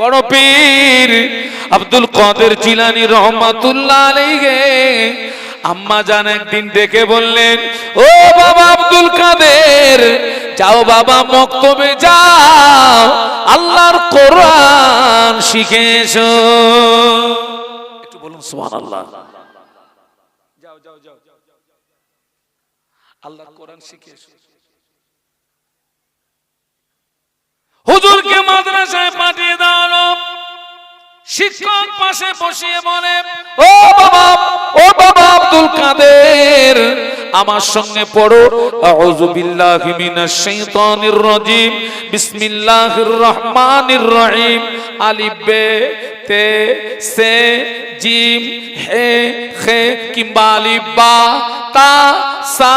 বড় পীর আব্দুল কাদের জিলানী রহমাতুল্লাহ আলাইহি। আম্মা জান একদিন ডেকে বললেন, ও বাবা আব্দুল কাদের, যাও বাবা মক্তবে যাও, আল্লাহর কোরআন শিখে এসো। একটু বলুন, সুবহানাল্লাহ। যাও যাও যাও। আল্লাহর কোরআন শিখে এসো। হুজুরকে মাদ্রাসায় পাঠিয়ে হলো। শিক্ষক পাশে বসিয়ে বলে, ও বাবা ও বাবা আব্দুল কাদের, আমার সঙ্গে পড়ো। বে, তে, সে হে, খে, কিংবা তা, সা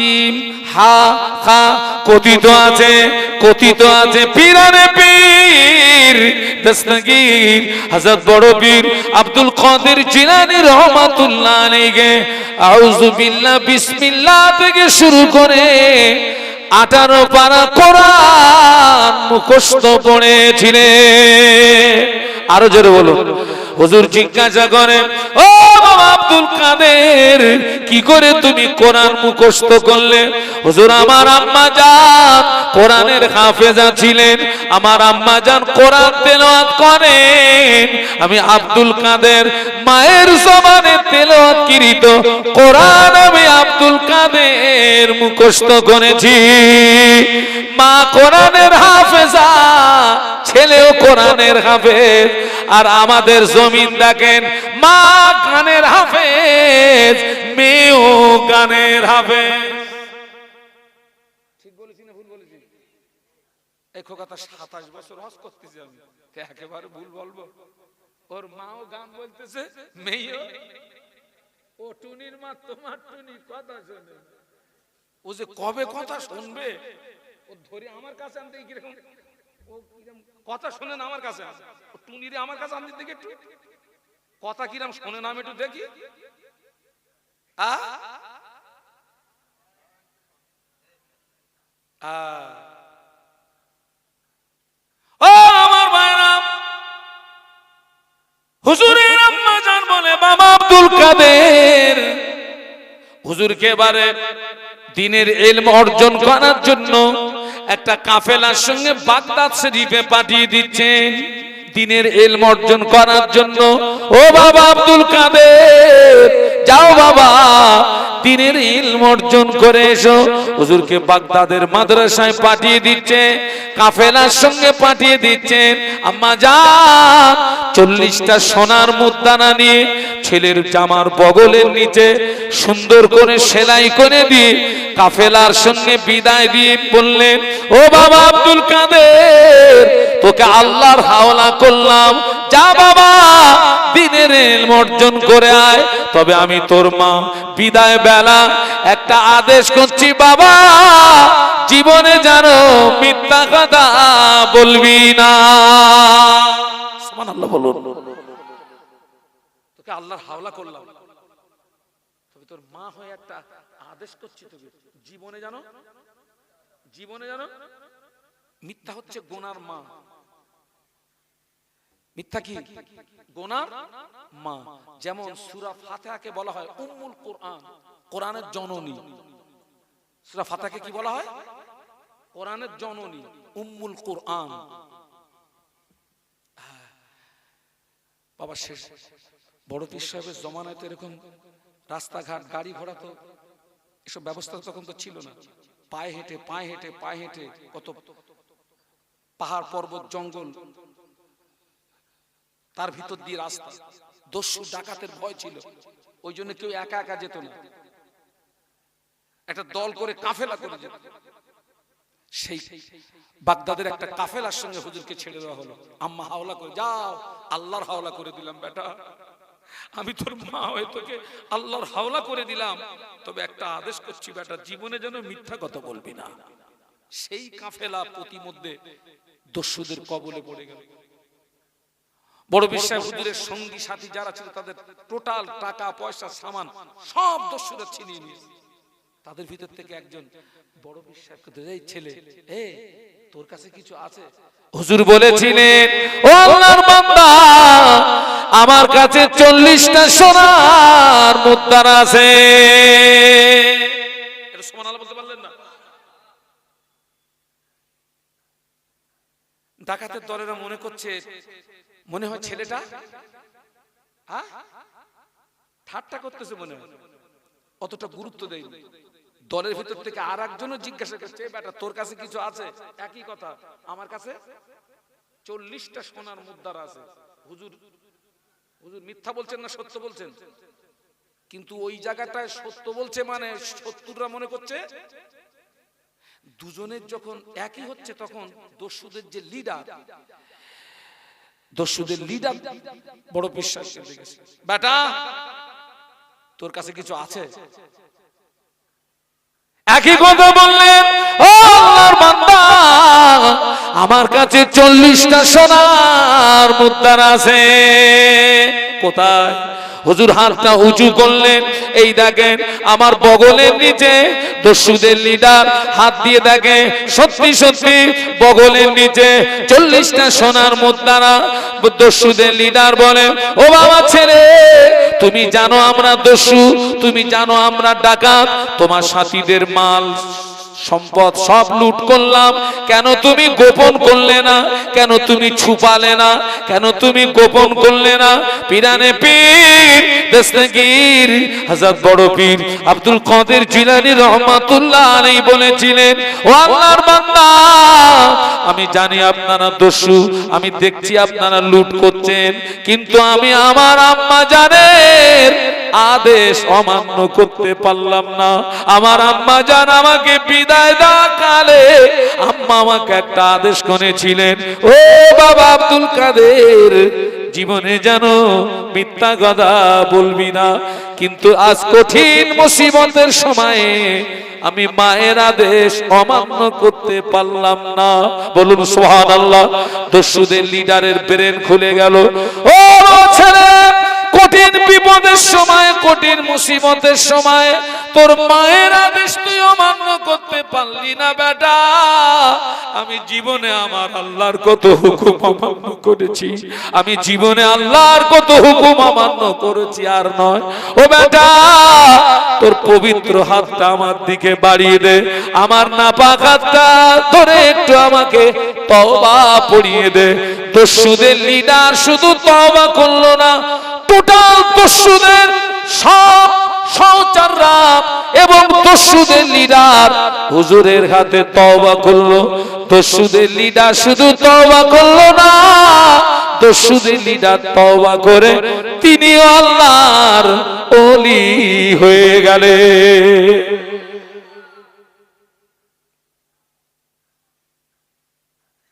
জিম, হা, খা, কথিত আছে কথিত আছে পিরানে পীর দস্তগীর হযরত বড় পীর আব্দুল কাদের জিলানী রহমাতুল্লাহ আলাইহি। আউযু বিল্লাহ, বিসমিল্লাহ থেকে শুরু করে আঠারো পারা কোরআন মুখস্থ পড়েছিলেন। আরও জোরে বলুন। হুজুর জিজ্ঞাসা করে, ও বাবা আব্দুল কাদের, কি করে তুমি কোরআন মুখস্থ করলে? হুজুর, আমার আম্মা জান কোরআনের হাফেজা ছিলেন, আমার আম্মা জান কোরআন তেলাওয়াত করেন। আমি আব্দুল কাদের মায়ের জবানে তেলাওয়াত কৃত কোরআন আমি আব্দুল কাদের মুখস্থ করেছি। মা কোরআনের ছেলেও কোরআনের হাফেজ, আর আমাদের জমিন দেখেন, মা গানের হাফেজ, মেয়েও গানের হাফেজ। গান বলতেছে ও যে কবে কথা শুনবে? ও ধরে আমার কাছে আনতে কীরকম ও কীরকম কথা শোনে না আমার কাছে আসে। ও টুনিরে আমার কাছে আনতে দেখে একটু কথা কিরম শোনে না আমি একটু দেখি। ও আমার ভাইরা হুজুরের আম্মা জান বলে, বাবা আব্দুল কাদের। হুজুরকে এবারে দিনের এলম অর্জন করার জন্য একটা কাফেলার সঙ্গে বাগদাদ শরীফে পাঠিয়ে দিচ্ছেন দিনের এলম অর্জন করার জন্য। ও বাবা আব্দুল কাদের, যাও বাবা দিনের ইলম অর্জন করে এসো। হুজুরকে বাগদাদের মাদ্রাসায় পাঠিয়ে দিচ্ছে, কাফেলার সঙ্গে পাঠিয়ে দিচ্ছেন। আম্মা যান, চল্লিশটা সোনার মুদ্রানা নিয়ে ছেলের জামার বগলের নিচে সুন্দর করে সেলাই করে দিয়ে কাফেলার সঙ্গে বিদায় দিয়ে বললেন, ও বাবা আব্দুল কাদের, তোকে আল্লাহর হাওলা করলাম। যা বাবা দিনের অর্জন করে আয়। তবে আমি তোর মা বিদায় বেলা একটা আদেশ করছি, বাবা, জীবনে জানো মিথ্যা কথা বলবি না। বলুন। তোকে আল্লাহর হাওলা করলাম। তোর মা হয়ে একটা আদেশ করছি তোকে, জীবনে জানো জীবনে জানো মিথ্যা হচ্ছে গোনার মা। মিথ্যা কি? গোনার মা। যেমন সূরা ফাতিহাকে বলা হয়, উম্মুল কোরআন। কোরআনের জননী। সূরা ফাতাকে কি বলা হয়? কোরআনের জননী, উম্মুল কোরআন। বাবা, শেষ। বড় পীর সাহেবের জমানায় তো এরকম রাস্তাঘাট, গাড়ি ঘোড়া তো এসব ব্যবস্থা তখন তো ছিল না। পায়ে হেঁটে পায়ে হেঁটে পায়ে হেঁটে কত পাহাড়, পর্বত, জঙ্গল। তার ভিতর দিয়ে রাস্তা। দস্যু, ডাকাতের ভয় ছিল। ওই জন্য কেউ একা একা যেত না। একটা দল করে কাফেলা করে যেত সেই বাগদাদের একটা কাফেলার সঙ্গে হুজুরকে ছেড়ে দেওয়া হলো। আম্মা হাওলা করে যাও আল্লাহর হাওলা করে দিলাম বেটা। আমি তোর মা হয়ে তোকে আল্লাহর হাওলা করে দিলাম। তবে একটা আদেশ করছি বেটা জীবনে যেন মিথ্যা কথা বলবি না। সেই কাফেলা প্রতিমধ্যে দস্যুদের কবলে পড়ে গেল। বড় বিশ্বাস হুজুরের সঙ্গী সাথী যারা ছিল তাদের টোটাল টাকা পয়সা সামান সব দস্যুরা ছিনিয়ে নিয়েছে। তাদের ভিতর থেকে একজন বড় বিশ্বাস এই ছেলে এ তোর কাছে কিছু আছে? হুজুর বলেছিলেন ও আল্লাহর বান্দা আমার কাছে চল্লিশটা সোনার মুদ্রার আছে। এটা সুবহানাল্লাহ বলতে পারলেন না। ডাকাতের দলেরা মনে করছে মনে হয় ছেলেটা হ্যাঁ? ঠাট্টা করতেছে মনে হয়। অতটা গুরুত্ব দেয় দলের ভিতর থেকে আর একজনও জিজ্ঞাসা করছে "এ বেটা, তোর কাছে কিছু আছে? একই কথা, আমার কাছে চল্লিশটা সোনার মুদ্রার আছে। হুজুর হুজুর, মিথ্যা বলছেন না, সত্য বলছেন? কিন্তু ওই জায়গাটায় সত্য বলছে মানে সত্তররা মনে করছে, দুজনের যখন একই হচ্ছে তখন দস্যুদের যে লিডার দস্যুদের লিডার বড় বিশ্বাস বেটা তোর কাছে কিছু আছে? একই কথা বললেন ও আল্লাহর বান্দা আমার কাছে চল্লিশটা সোনার মুদ্রার আছে। কোথায়? হুজুর হাতটা উঁচু করলেন, এই দেখেন আমার বগলের নিচে দস্যুদের লিডার হাত দিয়ে দেখে সত্যি সত্যি বগলের নিচে চল্লিশটা সোনার মুদ্রা দস্যুদের লিডার বলে, ও বাবা ছেলে, তুমি জানো আমরা দস্যু, তুমি জানো আমরা ডাকাত, তোমার সাথীদের মাল। সম্পদ সব লুট করলাম। কেন তুমি গোপন করলে না? কেন তুমি ছুপালে না? কেন তুমি গোপন করলে না? পিরানে পীর, দেশনাগীর হাজার বড় পীর আব্দুল কাদের জিলানী রহমাতুল্লাহ আলাইহি বলেছিলেন, ও আল্লাহর বান্দা, আমি জানি আপনারা দস্যু, আমি দেখছি আপনারা লুট করছেন, কিন্তু আমি আমার আম্মা জানেন আদেশ অমান্য করতে পারলাম না। আমার আম্মা জান আমাকে বিদায় দেওয়া কালে আম্মা আমাকে একটা আদেশ করেছিলেন, ও বাবা আব্দুল কাদের, জীবনে জানো মিথ্যা কথা বলবি না। কিন্তু আজ কঠিন মুসিবতের সময়ে আমি মায়ের আদেশ অমান্য করতে পারলাম না। বলুন সোহান আল্লাহ দস্যুদের লিডারের ব্রেন খুলে গেল, ও ছেলে কঠিন বিপদের সময়, কঠিন মুসিবতের সময়, তোর মায়ের আদেশ তুই অমান্য করতে পারলি না বেটা। আমি জীবনে আমার আল্লাহর কত হুকুম অমান্য করেছি, আমি জীবনে আল্লাহর কত হুকুম অমান্য করেছি আর নয়। ও বেটা, তোর পবিত্র হাতটা আমার দিকে বাড়িয়ে দে, আমার নাপাক হাতটা ধরে একটু আমাকে তওবা পড়িয়ে দে। দস্যুদের লিডার শুধু তওবা করল না টোটাল দস্যুদের সব সহচাররা এবং দস্যুদের লিডার হুজুরের হাতে তওবা করল। দস্যুদের লিডার শুধু তওবা করল না, দস্যুদের লিডার তওবা করে তিনি আল্লাহর ওলি হয়ে গেলে।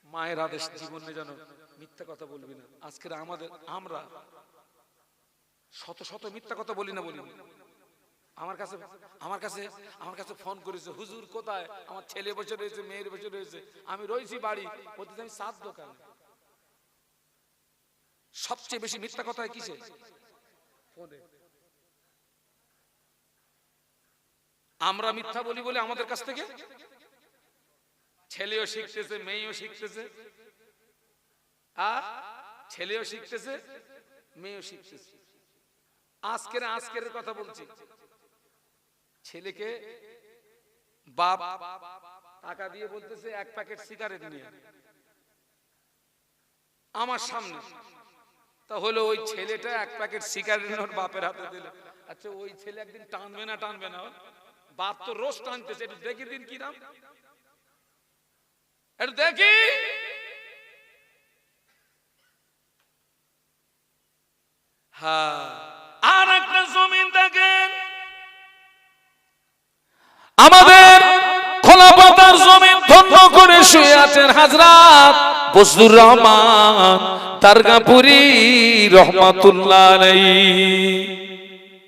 মায়ের আদেশ জীবনে যেন মিথ্যা কথা বলবি না। আজকের আমাদের আমরা শত শত মিথ্যা কথা বলি না বলি আমার কাছে আমার কাছে আমার কাছে ফোন করেছে হুজুর কোথায়? আমার ছেলে বসে রয়েছে মেয়ের বসে রয়েছে। আমি রয়েছি বাড়ি। বলতে আমি সাত দোকান। সবচেয়ে বেশি মিথ্যা কথা হয় কিসে ফোনে। আমরা মিথ্যা বলি বলে আমাদের কাছ থেকে? ছেলেও শিখতেছে মেয়েও শিখতেছে। আর ছেলেও শিখতেছে মেয়েও শিখতেছে। আজকের আজকের কথা বলছি। ছেলেকে বাপ টাকা দিয়ে বলতেছে এক প্যাকেট সিগারেট নিয়ে আমার সামনে। তা হলো ওই ছেলেটা এক প্যাকেট সিগারেট ওর বাপের হাতে দিল। আচ্ছা ওই ছেলে একদিন টানবে না টানবে না? বাপ তো রোজ টানতেছে একটু দেখি দিন কি নাম একটু দেখি। হ্যাঁ। আর একটা জমিন দেখেন। আমাদের খোলা পাতার জমিন ধন্য করে শুয়ে আছেন হাজরাত বজলুর রহমান তারগাপুরি রহমাতুল্লাহ আলাইহি।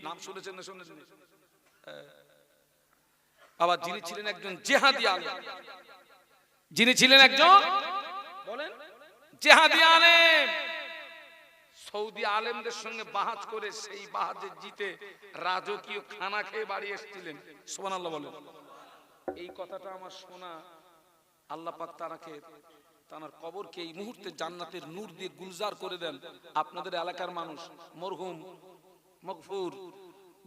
নাম শুনেছেন না শুনেছেন? আবার যিনি ছিলেন একজন জেহাদি আলেম। যিনি ছিলেন একজন? বলেন। জেহাদি আলেম। সৌদি আলেমদের সঙ্গে বাহাজ করে সেই বাহাজে জিতে রাজকীয় খানা খেয়ে বাড়ি এসেছিলেন। সুবহানাল্লাহ বলেন। এই কথাটা আমার শোনা আল্লাহ পাক তারাকে তার কবরকে এই মুহূর্তে জান্নাতের নূর দিয়ে গুলজার করে দেন। আপনাদের এলাকার মানুষ, মরহুম মকফুর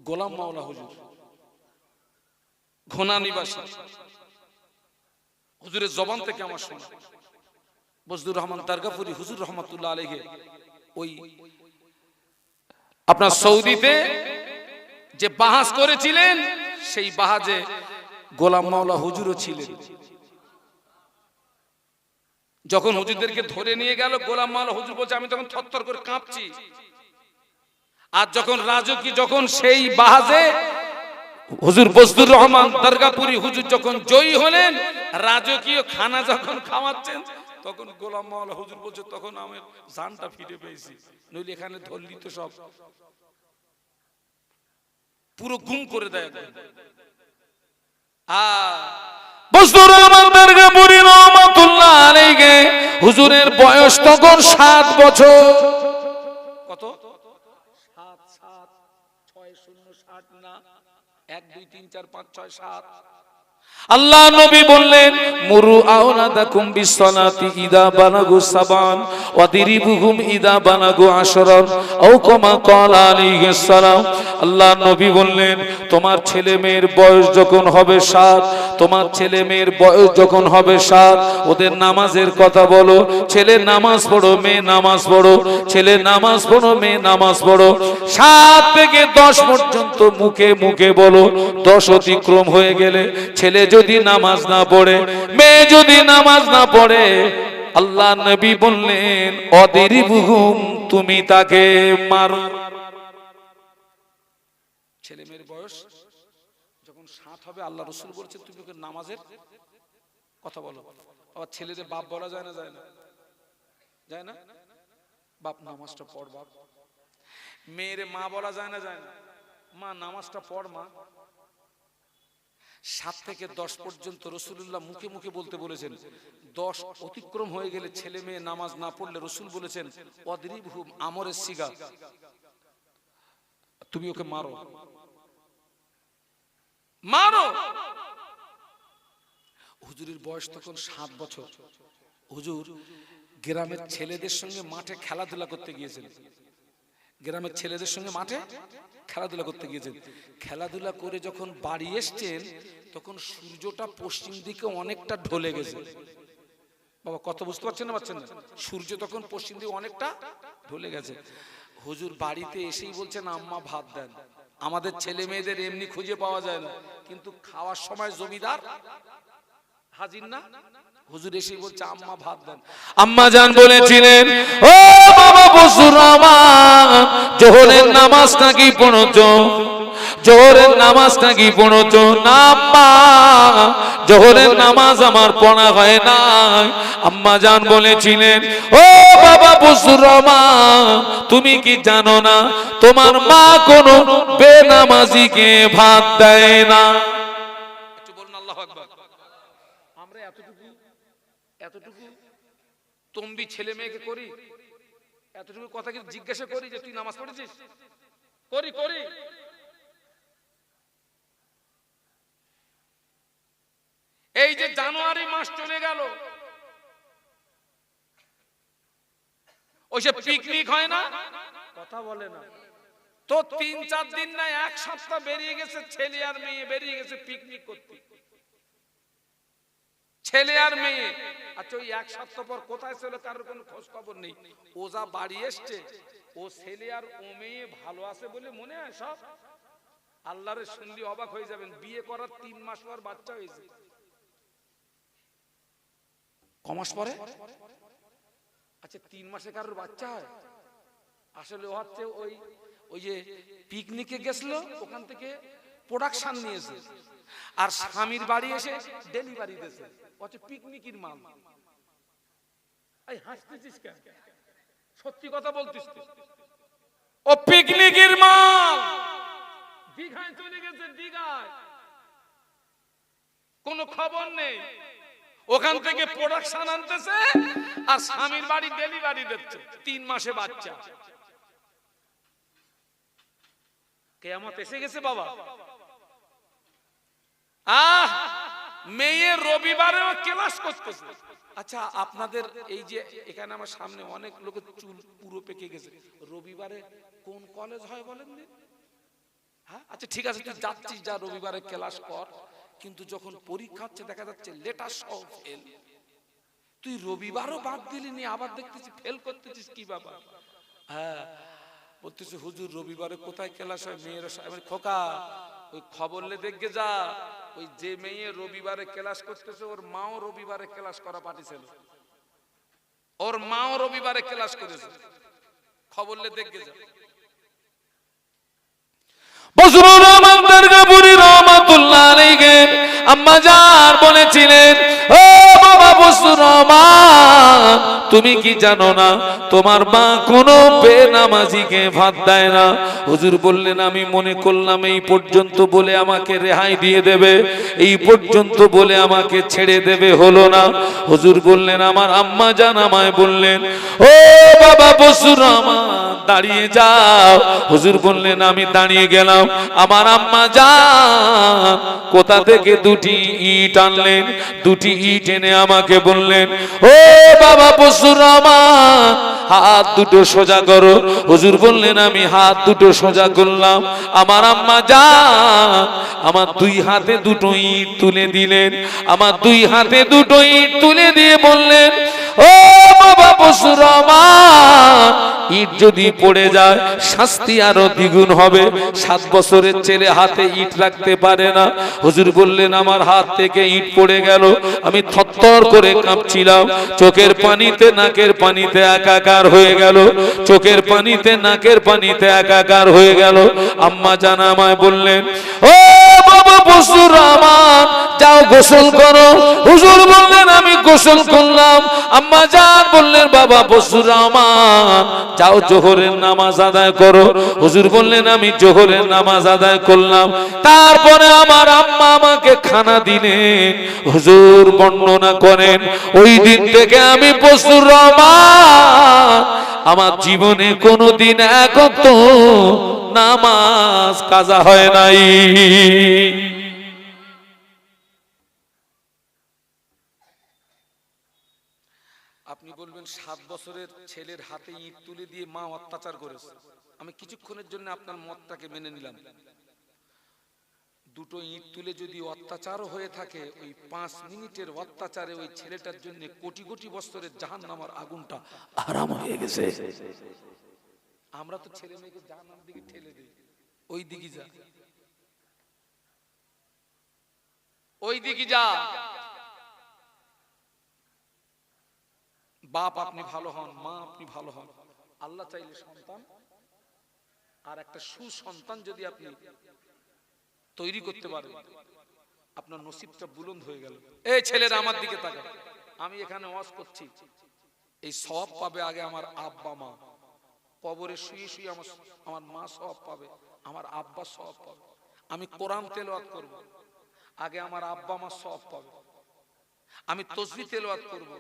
গোলাম মাওলা হুজুর, ঘোনা নিবাসী। হুজুরের জবান থেকে আমার শোনা। বজদুর রহমান দারগাপুরি হুজুর রহমতুল্লাহ আলহে আপনার সৌদিতে যে বাহাজ করেছিলেন, সেই বাহাজে গোলাম মাওলা হুজুরও ছিলেন। যখন হুজুরদেরকে ধরে নিয়ে গেল, গোলাম মাওলা হুজুর বলছে, আমি তখন থরথর করে কাঁপছি। আর যখন রাজকি যখন সেই বাহাজে হুজুর বজদুর রহমান, দরগাপুরি হুজুর যখন জয়ী হলেন, রাজকীয় খানা যখন খাওয়াচ্ছেন তখন গোলাম মাওলা হুজুর বলছে তখন আমি জানটা ফিরে পেয়েছি। নইলে এখানে ধরলি তো সব। পুরো গুম করে দেয় হুজুরের বয়স তখন সাত বছর। কত? সাত সাত ছয় শূন্য ষাট না? এক দুই তিন চার পাঁচ ছয় সাত। আল্লাহ নবী বললেন, মুরু আওলাদাকুম বিসসালাতি ইদা বালাগু সাবান, ওয়া দিরিবুহুম ইদা বালাগু আশরান, আও কামা ক্বালা আলাইহিস সালাম। আল্লাহ নবী বললেন, তোমার ছেলে মেয়ের বয়স যখন হবে সাত, তোমার ছেলে মেয়ের বয়স যখন হবে সাত, ওদের নামাজের কথা বলো, ছেলে নামাজ পড়ো, মেয়ে নামাজ পড়ো, ছেলে নামাজ পড়ো, মেয়ে নামাজ পড়ো। সাত থেকে দশ পর্যন্ত মুখে মুখে বলো, দশ অতিক্রম হয়ে গেলে ছেলে যদি নামাজ না পড়ে, মেয়ে যদি নামাজ না পড়ে, আল্লাহ নবী বললেন অদিরিবুহুম তুমি তাকে মারো। ছেলে মেয়ের বয়স যখন সাত হবে, আল্লাহ রসুল বলছে, তুমি ওকে নামাজের কথা বলো। আবার ছেলেদের বাপ বলা যায় না যায় না। যায় না? বাপ নামাজটা পড়, বাপ। মেয়ের মা বলা যায় না যায় না। মা, নামাজটা পড়, মা। সাত থেকে দশ পর্যন্ত রসুল্লাহ মুখে মুখে বলতে বলেছেন, দশ অতিক্রম হয়ে গেলে ছেলে মেয়ে নামাজ না পড়লে রসুল বলেছেন অদ্রিব আমরের সিগা। তুমি ওকে মারো। মারো! হুজুরের বয়স তখন সাত বছর। হুজুর, গ্রামের ছেলেদের সঙ্গে মাঠে খেলাধুলা করতে গিয়েছেন। গ্রামের ছেলেদের সঙ্গে মাঠে খেলাধুলা করতে গিয়েছেন। খেলাধুলা করে যখন বাড়ি এসছেন, তখন সূর্যটা পশ্চিম দিকে অনেকটা ঢলে গেছে। বাবা কত বুঝতে পারছেন না পারছেন না সূর্য তখন পশ্চিম দিকে অনেকটা ঢলে গেছে। হুজুর বাড়িতে এসেই বলছেন, আম্মা, ভাত দেন। আমাদের ছেলে মেয়েদের এমনি খুঁজে পাওয়া যায় না। কিন্তু খাওয়ার সময় জমিদার হাজির না? হুজুর এসেই বলছে আম্মা ভাত দেন। আম্মা জান বলেছিলেন ও বাবা বসুর জোহরের নামাজ নাকি পড়ছো? জোহরের নামাজ নাকি পড়ছো? না আম্মা জোহরের নামাজ আমার পড়া হয় না আম্মা জান বলেছিলেন ও বাবা বসুর রহমান তুমি কি জানো না তোমার মা কোনো বেনামাজিকে ভাত দেয় না একটু বলুন আল্লাহ আকবার আমরা এতটুকু এতটুকু তম্বি ছেলে মেয়েকে করি। এতটুকু কথা কি জিজ্ঞাসা করি যে তুই নামাজ পড়েছিস? করি করি। এই যে জানুয়ারি মাস চলে গেল। ওই যে পিকনিক হয় না? কথা বলে না। তো তিন চার দিন না এক সপ্তাহ বেরিয়ে গেছে ছেলে আর মেয়ে বেরিয়ে গেছে পিকনিক করতে। ছেলে আর মেয়ে। আচ্ছা ওই এক সপ্তাহ পর কোথায় ছিল কারোর কোনো খোঁজ খবর নেই। ও যা বাড়ি এসছে ও ছেলে আর ও মেয়ে ভালো আছে বলে মনে হয় সব? আল্লাহরে শুনলি অবাক হয়ে যাবেন বিয়ে করার তিন মাস পর বাচ্চা হয়েছে। কমাস পরে? আচ্ছা তিন মাসে কারোর বাচ্চা হয়? আসলে ও হচ্ছে ওই ওই যে পিকনিকে গেছিল ওখান থেকে প্রোডাকশন নিয়েছে। আর স্বামীর বাড়ি এসে ডেলিভারি দিয়েছে। হচ্ছে পিকনিকের মাল। এই হাসতেছিস কেন? সত্যি কথা বলতিস ও পিকনিকের মাল! দীঘায় চলে গেছে দীঘায়। কোনো খবর নেই। ওখান থেকে প্রোডাকশন আনতেছে আর স্বামীর বাড়ি ডেলিভারি দিচ্ছে। তিন মাসে বাচ্চা। কেয়ামত এসে গেছে বাবা। আহ! মেয়ে রবিবারেও ক্লাস করতেছে। আচ্ছা আপনাদের এই যে এখানে আমার সামনে অনেক লোকের চুল পুরো পেকে গেছে। রবিবারে কোন কলেজ হয় বলেন হ্যাঁ? আচ্ছা ঠিক আছে, তুই যাচ্ছিস যা রবিবারে ক্লাস কর। কিন্তু যখন পরীক্ষা হচ্ছে, দেখা যাচ্ছে লেটার সহ ফেল তুই রবিবারও বাদ দিলি নি, আবার দেখতেছি ফেল করতেছিস কি বাবা হ্যাঁ বলতেছি, হুজুর, রবিবারে কোথায় ক্লাস হয়? মেয়েরা খোকা ওই খবরলে দেখে যা, ওই যে মেয়ে রবিবারে ক্লাস করতেছে, ওর মাও রবিবারে ক্লাস করা পাঠিয়েছিল। ওর মাও রবিবারে ক্লাস করেছে। খবরলে দেখে যা। বসরুর রহমান দুর্গাপুরী রহমাতুল্লাহ আলাইহি। আম্মা জান বলেছিলেন, ও বাবা বসরুর তুমি কি জানো না, তোমার মা কোনো বেনামাজিকে ভাত দেয় না? হুজুর বললেন, আমি মনে করলাম এই পর্যন্ত বলে আমাকে রেহাই দিয়ে দেবে, এই পর্যন্ত বলে আমাকে ছেড়ে দেবে, হলো না। হুজুর বললেন, আমার আম্মা জান আমায় বললেন, ও বাবা বসুর রহমান, দাঁড়িয়ে যাও। হুজুর বললেন, আমি দাঁড়িয়ে গেলাম, আমার আম্মা যান কোথা থেকে দুটি ইট আনলেন, দুটি ইট এনে আমাকে বললেন, ও বাবা রহমান হাত দুটো সোজা করো। হুজুর বললেন, আমি হাত দুটো সোজা করলাম। আমার আম্মা যা, আমার দুই হাতে দুটো ইট তুলে দিলেন। আমার দুই হাতে দুটো ইট তুলে দিয়ে বললেন, ও বাবা রহমান ইট যদি পড়ে যায়, শাস্তি আরও দ্বিগুণ হবে। সাত বছরের ছেলে হাতে ইট রাখতে পারে না। হুজুর বললেন, আমার হাত থেকে ইট পড়ে গেল। আমি থরথর করে কাঁপছিলাম। চোখের পানিতে, নাকের পানিতে একাকার হয়ে গেল। চোখের পানিতে, নাকের পানিতে একাকার হয়ে গেল। আম্মা জানা আমায় বললেন, ও আমি জোহরের নামাজ আদায় করো। হুজুর বললেন, আমি জোহরের নামাজ আদায় করলাম। তারপরে আমার আম্মা আমাকে খানা দিলেন। হুজুর বর্ণনা করেন, ওই দিন থেকে আমি বসুর রহমান আমার জীবনে কোনোদিন একত নামাজ কাজা হয় নাই। আপনি বলবেন সাত বছরের ছেলের হাতে ইট তুলে দিয়ে মা অত্যাচার করেছে। আমি কিছুক্ষণের জন্য আপনার মতটাকে মেনে নিলাম। দুটো ইট তুলে যদি অত্যাচারও হয়ে থাকে, ওই পাঁচ মিনিটের অত্যাচারে ওই ছেলেটার জন্য কোটি কোটি বছরের জাহান নামার আগুনটা আরাম হয়ে গেছে। আমরা তো ছেলে মেয়েকে জাহান্নার দিকে ঠেলে দিই। ওই দিকে যা। ওই দিকে যা। বাপ আপনি ভালো হন, মা আপনি ভালো হন। আল্লাহ চাইলে সন্তান, আর একটা সুসন্তান যদি আপনি তৈরি করতে পারেন আপনার নসিবটা বুলন্দ হয়ে গেল। এই ছেলেরা আমার দিকে তাকা আমি এখানে ওয়াজ করছি। এই সব পাবে আগে আমার আব্বা মা। কবরে শুয়ে শুয়ে আমার আমার মা সব পাবে আমার আব্বা সব পাবে। আমি কোরআন তেলাওয়াত করব। আগে আমার আব্বা মা সব পাবে। আমি তসবি তেলাওয়াত করব।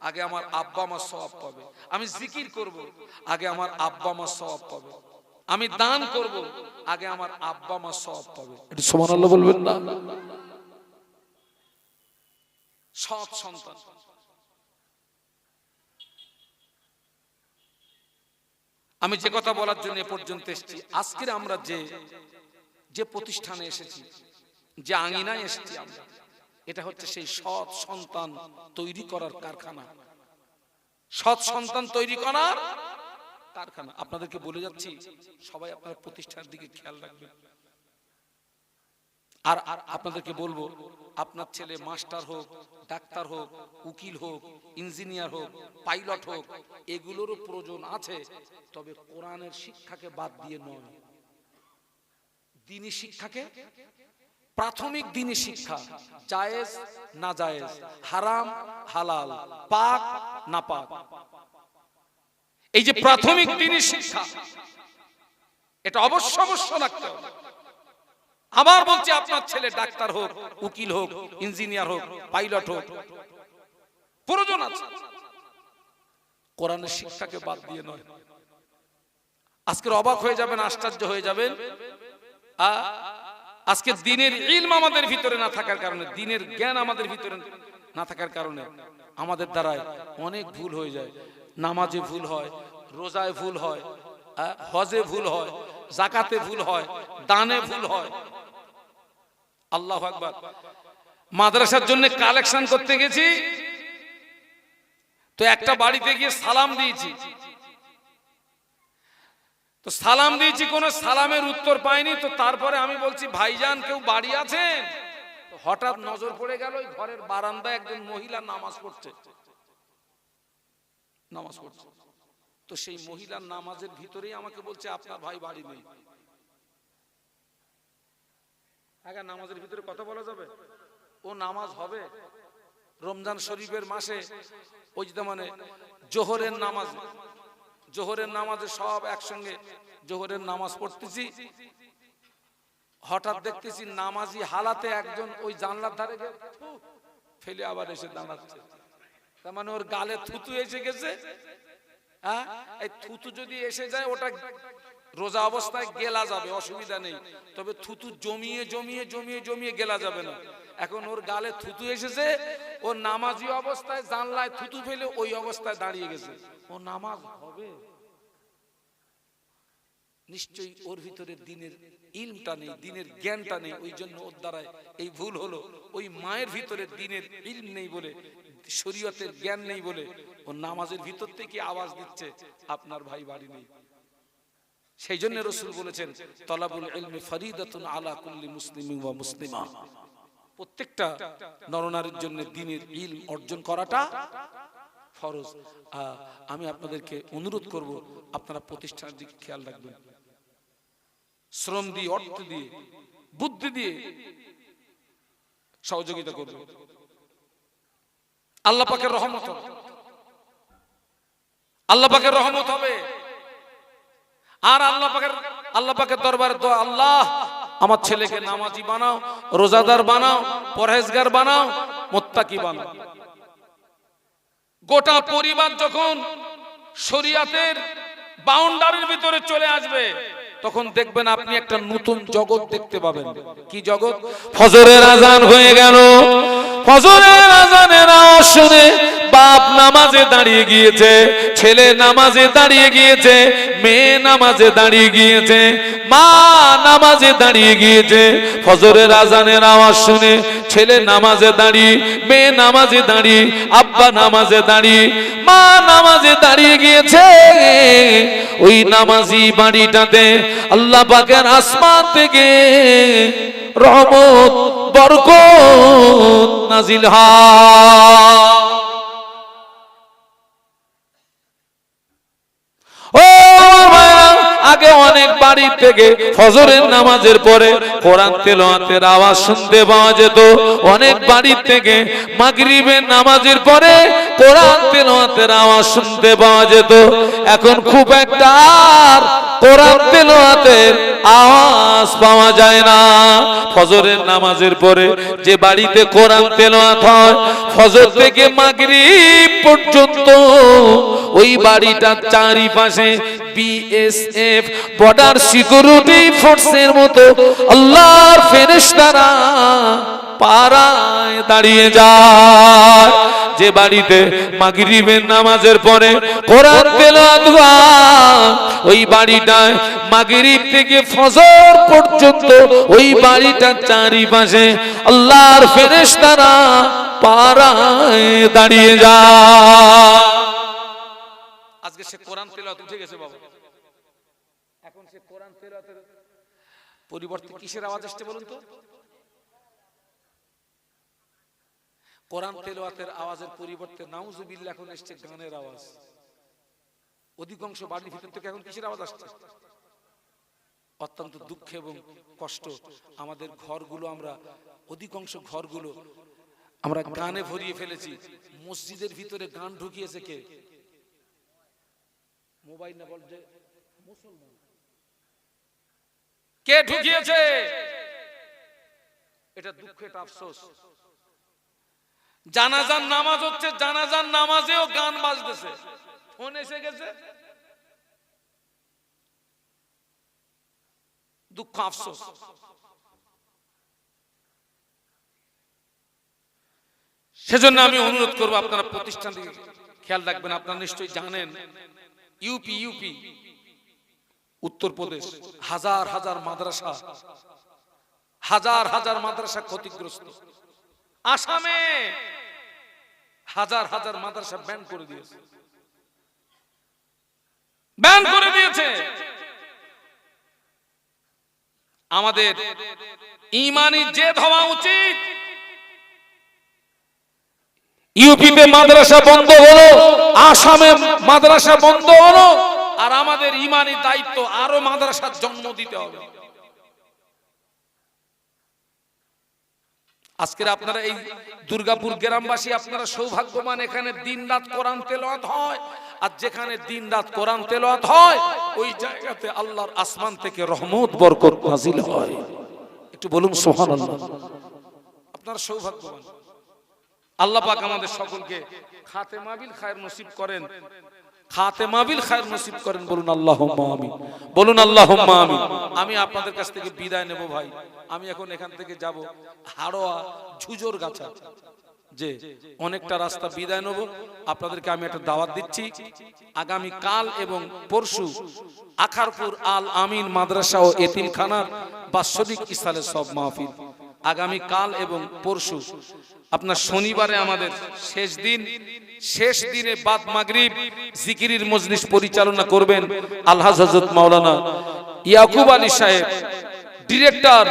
আগে আমার আব্বা মা সব পাবে। আমি জিকির করব। আগে আমার আব্বা মা সব পাবে। আমি দান করব আগে আমার আব্বা মা সব পাবে। একটু সমান আল্লাহ বলবেন না? সৎ সন্তান। আমি যে কথা বলার জন্য এ পর্যন্ত এসেছি। আজকের আমরা যে যে প্রতিষ্ঠানে এসেছি যে আঙিনায় এসেছি আমরা এটা হচ্ছে সেই সৎ সন্তান তৈরি করার কারখানা। সৎ সন্তান তৈরি করার কারখানা। আপনাদেরকে বলে যাচ্ছি, সবাই আপনার প্রতিষ্ঠার দিকে খেয়াল রাখবেন আর আর আপনাদেরকে বলব, আপনার ছেলে মাস্টার হোক, ডাক্তার হোক, উকিল হোক, ইঞ্জিনিয়ার হোক, পাইলট হোক, এগুলোরও প্রয়োজন আছে, তবে কোরআনের শিক্ষাকে বাদ দিয়ে নয়। দিনী শিক্ষাকে, প্রাথমিক দিনী শিক্ষা, জায়েজ না জায়েজ, হারাম, হালাল, পাক না পাক। এই যে প্রাথমিক দিনী শিক্ষা এটা অবশ্য অবশ্য রাখতে হবে। আবার বলছি আপনার ছেলে ডাক্তার হোক উকিল হোক ইঞ্জিনিয়ার হোক পাইলট হোক প্রয়োজন আছে। কোরআনের শিক্ষাকে বাদ দিয়ে নয়। আজকের অবাক হয়ে যাবেন আশ্চর্য হয়ে যাবেন। আজকে দিনের ইলম আমাদের ভিতরে না থাকার কারণে দিনের জ্ঞান আমাদের ভিতরে না থাকার কারণে আমাদের দ্বারায় অনেক ভুল হয়ে যায়। নামাজে ভুল হয়, রোজায় ভুল হয় হজে ভুল হয়, জাকাতে ভুল হয়, দানে ভুল হয়। আল্লাহ আকবার। মাদ্রাসার জন্য কালেকশন করতে গেছি। তো একটা বাড়িতে গিয়ে সালাম দিয়েছি। তো সালাম দিয়েছি, কোন সালামের উত্তর পাইনি। তো তারপরে আমি বলছি, ভাইজান, কেউ বাড়ি আছেন? হঠাৎ নজর পড়ে গেল ঘরের বারান্দায় একজন মহিলা নামাজ পড়ছে। নামাজ পড়ছে। তো সেই মহিলার নামাজের ভিতরেই আমাকে বলছে, আপনার ভাই বাড়ি নেই। আগে নামাজের ভিতরে কথা বলা যাবে? ও নামাজ হবে রমজান শরীফের মাসে, ওই যে মানে জোহরের নামাজ। জোহরের নামাজে সব একসঙ্গে জোহরের নামাজ পড়তেছি। হঠাৎ দেখতেছি নামাজি হালাতে একজন ওই জানলার ধারে ফেলে আবার এসে দাঁড়াচ্ছে। তার মানে ওর গালে থুতু এসে গেছে হ্যাঁ? এই থুতু যদি এসে যায়, ওটা রোজা অবস্থায় গেলা যাবে, অসুবিধা নেই। তবে থুতু জমিয়ে জমিয়ে জমিয়ে জমিয়ে গেলা যাবে না। এখন ওর গালে থুতু এসেছে, ও নামাজি অবস্থায় জানলায় থুতু ফেলে ওই অবস্থায় দাঁড়িয়ে গেছে। ও নামাজ হবে? নিশ্চয়ই ওর ভিতরে দিনের ইলমটা নেই, দিনের জ্ঞানটা নেই, ওই জন্য ওর দ্বারায় এই ভুল হলো। ওই মায়ের ভিতরে দিনের ইলম নেই বলে শরীয়তের জ্ঞান নেই বলে ও নামাজের ভিতর থেকে আওয়াজ দিচ্ছে, আপনার ভাই বাড়ি নেই। সেই জন্য রসুল বলেছেন, তলাবুল ইলমি ফরিদাতুন আলা কুল্লি মুসলিম ওয়া মুসলিমা। প্রত্যেকটা নরনারীর জন্য দিনের ইলম অর্জন করাটা ফরজ। আমি আপনাদেরকে অনুরোধ করব, আপনারা প্রতিষ্ঠানের দিকে খেয়াল রাখবেন। শ্রম দিয়ে, অর্থ দিয়ে, বুদ্ধি দিয়ে সহযোগিতা করবেন। আল্লাহ রহমত হবে। আল্লাহ রহমত হবে। আর আল্লাহ পাকের দরবারে আল্লাহ, আমার ছেলেকে নামাজি বানাও, রোজাদার বানাও, পরহেজগার বানাও, মোত্তাকি বানাও। গোটা পরিবার যখন শরিয়াতের বাউন্ডারির ভিতরে চলে আসবে, তখন দেখবেন আপনি একটা নতুন জগৎ দেখতে পাবেন। কি জগৎ? ফজরের আজান হয়ে গেল। ফজরের আজানের শুনে বাপ নামাজে দাঁড়িয়ে গিয়েছে, ছেলে নামাজে দাঁড়িয়ে গিয়েছে, মেয়ে নামাজে দাঁড়িয়ে গিয়েছে, মা নামাজে দাঁড়িয়ে গিয়েছে। ফজরের আজানের আওয়াজ শুনে ছেলে নামাজে দাঁড়িয়ে, মেয়ে নামাজে দাঁড়িয়ে, আব্বা নামাজে দাঁড়িয়ে, মা নামাজে দাঁড়িয়ে গিয়েছে। ওই নামাজি বাড়িটাতে আল্লাহ পাকের আসমান থেকে রহমত বরকত নাজিল হয়। অনেক বাড়ি থেকে ফজরের নামাজের পরে কোরআন তেলাওয়াতের আওয়াজ শুনতে পাওয়া যেত। অনেক বাড়ি থেকে মাগরিবের নামাজের পরে কোরআন তেলাওয়াতের আওয়াজ শুনতে পাওয়া যেত। এখন খুব একটা কোরআন তেলাওয়াতের আওয়াজ পাওয়া যায় না। ফজরের নামাজের পরে যে বাড়িতে কোরআন তেলাওয়াত হয়, ফজর থেকে মাগরিব পর্যন্ত ওই বাড়িটার চারিপাশে বিএসএফ বর্ডার সিকিউরিটি ফোর্সের মতো আল্লাহর ফেরেশতারা পাড়ায় দাঁড়িয়ে যায়। যে বাড়িতে মাগরিবের নামাজের পরে কোরআন তেলাওয়াত ওই বাড়িটায় মাগরিব থেকে ফজর পর্যন্ত ওই বাড়িটার চারিপাশে আল্লাহর ফেরেশতারা পাড়ায় দাঁড়িয়ে যায়। আজকে সে কোরআন তেলাওয়াত উঠে গেছে বাবা। এখন সে কোরআন তেলাওয়াতের পরিবর্তে কিসের আওয়াজ আসছে বলুন তো? কোরআন তেলাওয়াতের আওয়াজের পরিবর্তে নাউজুবিল্লাহ এখন এসছে গানের আওয়াজ। অধিকাংশ বাড়ির ভিতর থেকে এখন কিসের আওয়াজ আসছে? অত্যন্ত দুঃখ এবং কষ্ট। আমাদের ঘরগুলো আমরা অধিকাংশ ঘরগুলো আমরা গানে ভরিয়ে ফেলেছি। মসজিদের ভিতরে গান ঢুকিয়েছে কে? মোবাইল না মুসলমান। কে ঢুকিয়েছে এটা দুঃখ এটা আফসোস নামাজ হচ্ছে নামাজেও গান বাজতেছে। ফোন এসে গেছে। দুঃখ, আফসোস। সেজন্য আমি অনুরোধ করব, আপনারা প্রতিষ্ঠান খেয়াল রাখবেন, আপনারা নিশ্চয়ই জানেন। ইউপি ইউপি উত্তরপ্রদেশ হাজার হাজার মাদ্রাসা হাজার হাজার মাদ্রাসা ক্ষতিগ্রস্ত। আসামে হাজার হাজার মাদ্রাসা ব্যান করে দিয়েছে। ব্যান করে দিয়েছে। আমাদের ইমানি জেদ হওয়া উচিত। ইউপিতে মাদ্রাসা বন্ধ হলো, আসামে মাদ্রাসা বন্ধ হলো, আর আমাদের ইমানি দায়িত্ব আরও মাদ্রাসার জন্ম দিতে হবে। আজকের আপনারা এই দুর্গাপুর গ্রামবাসী আপনারা সৌভাগ্যবান, এখানে দিন রাত কোরআন তেলাওয়াত হয়, আর যেখানে দিন রাত কোরআন তেলাওয়াত হয়, ওই জায়গাতে আল্লাহর আসমান থেকে রহমত, বরকত নাজিল হয়। একটু বলুন, সুবহানাল্লাহ। আপনারা সৌভাগ্যবান। আল্লাহ পাক আমাদের সকলকে খাতে মাবিল খায়ের নসিব করেন। খাতে মাবিল খায়ের নসিব করেন বলুন আল্লাহ আমিন। বলুন আল্লাহ আমিন। আমি আপনাদের কাছ থেকে বিদায় নেব ভাই। আমি এখন এখান থেকে যাব হাড়োয়া ঝুজোর গাছা। যে অনেকটা রাস্তা বিদায় নেব। আপনাদেরকে আমি একটা দাওয়াত দিচ্ছি। আগামী কাল এবং পরশু আখারপুর আল আমিন মাদ্রাসা ও এতিমখানার বাৎসরিক ইসালের সব মাহফিল। আগামী কাল এবং পরশু। আপনার শনিবারে আমাদের শেষ দিন। শেষ দিনে বাদ মাগরিব জিকিরির মজলিস পরিচালনা করবেন আলহাজ হজরত মাওলানা ইয়াকুব আলী সাহেব, ডিরেক্টর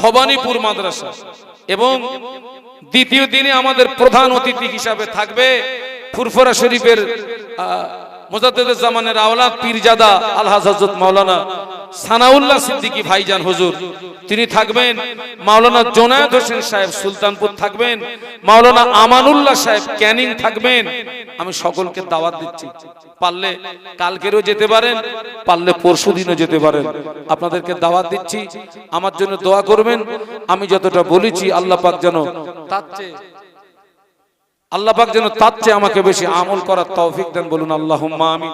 ভবানীপুর মাদ্রাসা। এবং দ্বিতীয় দিনে আমাদের প্রধান অতিথি হিসাবে থাকবে ফুরফুরা শরীফের মোজাদ্দেদ জামানের আওলাদ পীরজাদা আলহাজ হজরত মাওলানা সানাউল্লাহ সিদ্দিকী ভাইজান হুজুর, তিনি থাকবেন মাওলানা জোনায়েদ হোসেন সাহেব সুলতানপুর থাকবেন, মাওলানা আমানুল্লাহ সাহেব ক্যানিং থাকবেন। আমি সকলকে দাওয়াত দিচ্ছি। পারলে কালকেরও যেতে পারেন, পারলে পরশু দিনও যেতে পারেন। আপনাদেরকে দাওয়াত দিচ্ছি। আমার জন্য দোয়া করবেন। আমি যতটা বলেছি আল্লাহ পাক যেন চেয়ে, আল্লাহ পাক যেন তার চেয়ে আমাকে বেশি আমল করার তৌফিক দেন। বলুন আল্লাহুম্মা আমিন।